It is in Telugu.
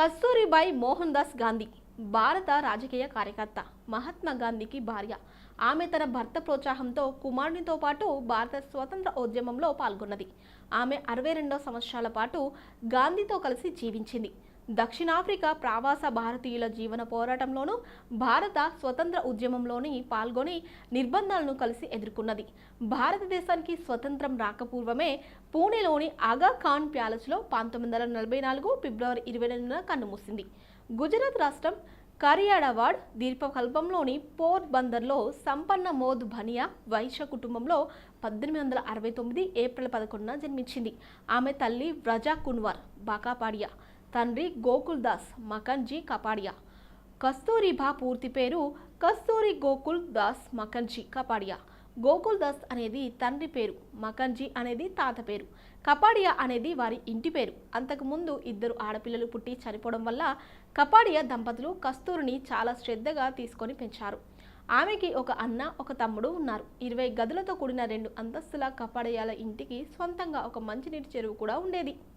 కస్తూరిబాయి మోహన్ దాస్ గాంధీ భారత రాజకీయ కార్యకర్త మహాత్మా గాంధీకి భార్య. ఆమె తన భర్త ప్రోత్సాహంతో కుమారునితో పాటు భారత స్వతంత్ర ఉద్యమంలో పాల్గొన్నది. ఆమె అరవై రెండో సంవత్సరాల పాటు గాంధీతో కలిసి జీవించింది. దక్షిణాఫ్రికా ప్రవాస భారతీయుల జీవన పోరాటంలోనూ భారత స్వతంత్ర ఉద్యమంలోని పాల్గొని నిర్బంధాలను కలిసి ఎదుర్కొన్నది. భారతదేశానికి స్వతంత్రం రాకపూర్వమే పూణేలోని ఆగా ఖాన్ ప్యాలెస్లో పంతొమ్మిది వందల నలభై నాలుగు ఫిబ్రవరి ఇరవై రెండున కన్నుమూసింది. గుజరాత్ రాష్ట్రం కరియాడవాడ్ ద్వీపకల్పంలోని పోర్ట్ బందర్లో సంపన్న మోద్ భనియా వైశ్య కుటుంబంలో పద్దెనిమిది వందల అరవై తొమ్మిది ఏప్రిల్ పదకొండున జన్మించింది. ఆమె తల్లి వ్రజా కున్వార్ బాకాపాడియా. తండ్రి గోకుల్ దాస్ మకన్జీ కపాడియా. కస్తూరిబా పూర్తి పేరు కస్తూరి గోకుల్ దాస్ మకన్జీ కపాడియా. గోకుల్ దాస్ అనేది తండ్రి పేరు మకన్జీ అనేది తాత పేరు కపాడియా అనేది వారి ఇంటి పేరు. అంతకుముందు ఇద్దరు ఆడపిల్లలు పుట్టి చనిపోవడం వల్ల కపాడియా దంపతులు కస్తూరిని చాలా శ్రద్ధగా తీసుకొని పెంచారు. ఆమెకి ఒక అన్న ఒక తమ్ముడు ఉన్నారు. ఇరవై గదులతో కూడిన రెండు అంతస్తుల కపాడియాల ఇంటికి సొంతంగా ఒక మంచినీటి చెరువు కూడా ఉండేది.